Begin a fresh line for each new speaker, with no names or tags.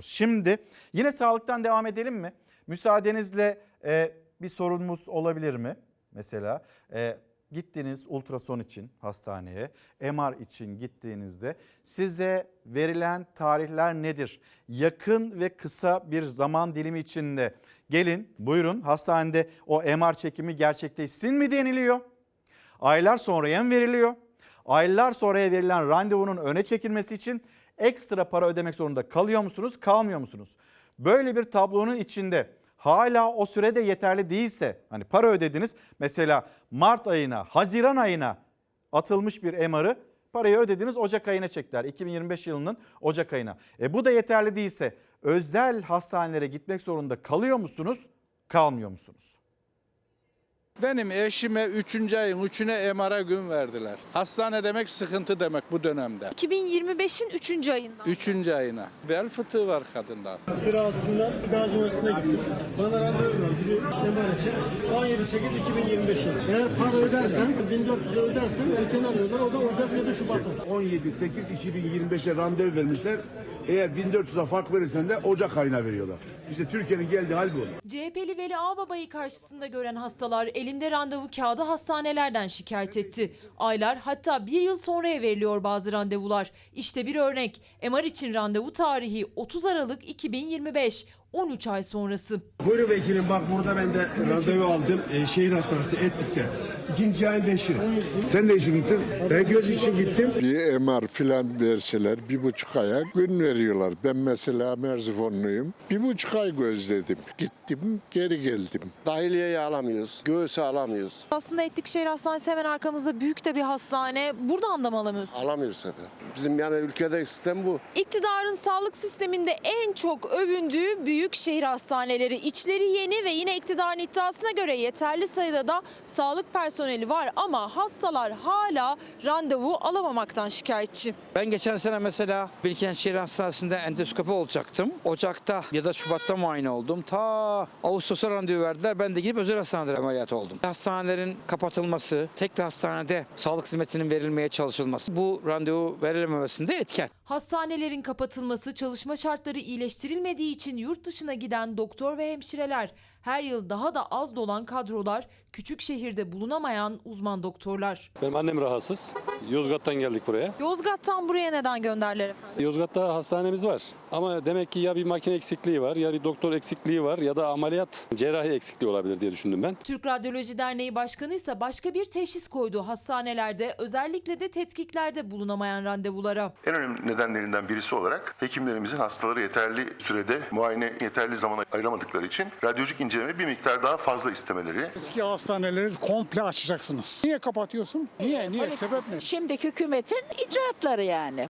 Şimdi yine sağlıktan devam edelim mi? Müsaadenizle e, bir sorunumuz olabilir mi? Mesela e, gittiniz ultrason için hastaneye, MR için gittiğinizde size verilen tarihler nedir? Yakın ve kısa bir zaman dilimi içinde gelin buyurun hastanede o MR çekimi gerçekleşsin mi deniliyor? Aylar sonraya mı veriliyor? Aylar sonraya verilen randevunun öne çekilmesi için ekstra para ödemek zorunda kalıyor musunuz, kalmıyor musunuz? Böyle bir tablonun içinde hala o sürede yeterli değilse hani para ödediniz mesela Mart ayına, Haziran ayına atılmış bir MR'ı parayı ödediniz Ocak ayına çektiler. 2025 yılının Ocak ayına. E bu da yeterli değilse özel hastanelere gitmek zorunda kalıyor musunuz, kalmıyor musunuz?
Benim eşime 3. ayın 3'üne MR'a gün verdiler. Hastane demek sıkıntı demek bu dönemde.
2025'in 3. ayından.
3. ayına. Bel fıtığı var kadında.
Bir ağzından Gazi Üniversitesi'ne gittim. Bana randevu verdi. MR için. 17-8-2025 yılı. Eğer para ödersen, 1400 ödersen erken alıyorlar. O da Ocak ya da Şubat'ta.
17-8-2025'e randevu vermişler. Eğer 1400'e fark verirsen de Ocak ayına veriyorlar. İşte Türkiye'nin geldiği hal bu.
CHP'li Veli Ağbaba'yı karşısında gören hastalar elinde randevu kağıdı hastanelerden şikayet etti. Aylar hatta bir yıl sonraya veriliyor bazı randevular. İşte bir örnek. MR için randevu tarihi 30 Aralık 2025. 13 ay sonrası.
Buyurun vekilim bak burada ben de randevu aldım e, şehir hastanesi Etlik'te. İkinci ayın beşi.
Sen ne için gittin?
Ben göz için gittim.
Bir MR filan verseler bir buçuk aya gün veriyorlar. Ben mesela Merzifonluyum. Bir buçuk ay gözledim. Gittim geri geldim.
Dahiliyeyi alamıyoruz, göğüsü alamıyoruz.
Aslında Etlikşehir Hastanesi hemen arkamızda büyük de bir hastane. Buradan da mı alamıyorsun?
Alamıyoruz efendim. Bizim yani ülkedeki sistem bu.
İktidarın sağlık sisteminde en çok övündüğü büyük şehir hastaneleri. İçleri yeni ve yine iktidarın iddiasına göre yeterli sayıda da sağlık personeli var ama hastalar hala randevu alamamaktan şikayetçi.
Ben geçen sene mesela Bilkent Şehir Hastanesi'nde endoskopi olacaktım. Ocak'ta ya da Şubat'ta muayene oldum. Ta Ağustos'a randevu verdiler. Ben de gidip özel hastanede ameliyat oldum. Hastanelerin kapatılması, tek bir hastanede sağlık hizmetinin verilmeye çalışılması bu randevu verilememesinde etken.
Hastanelerin kapatılması, çalışma şartları iyileştirilmediği için yurt dışına giden doktor ve hemşireler, her yıl daha da az dolan kadrolar, küçük şehirde bulunamayan uzman doktorlar.
Benim annem rahatsız. Yozgat'tan geldik buraya.
Yozgat'tan buraya neden gönderdiler efendim?
Yozgat'ta hastanemiz var. Ama demek ki ya bir makine eksikliği var, ya bir doktor eksikliği var ya da ameliyat cerrahi eksikliği olabilir diye düşündüm ben.
Türk Radyoloji Derneği Başkanı ise başka bir teşhis koydu hastanelerde özellikle de tetkiklerde bulunamayan randevulara.
En önemli nedenlerinden birisi olarak hekimlerimizin hastaları yeterli sürede muayene yeterli zamana ayıramadıkları için radyolojik inceleme bir miktar daha fazla istemeleri.
Eski hastaneleri komple açacaksınız. Niye kapatıyorsun? Niye? Niye? Sebep ne?
Şimdiki hükümetin icraatları yani.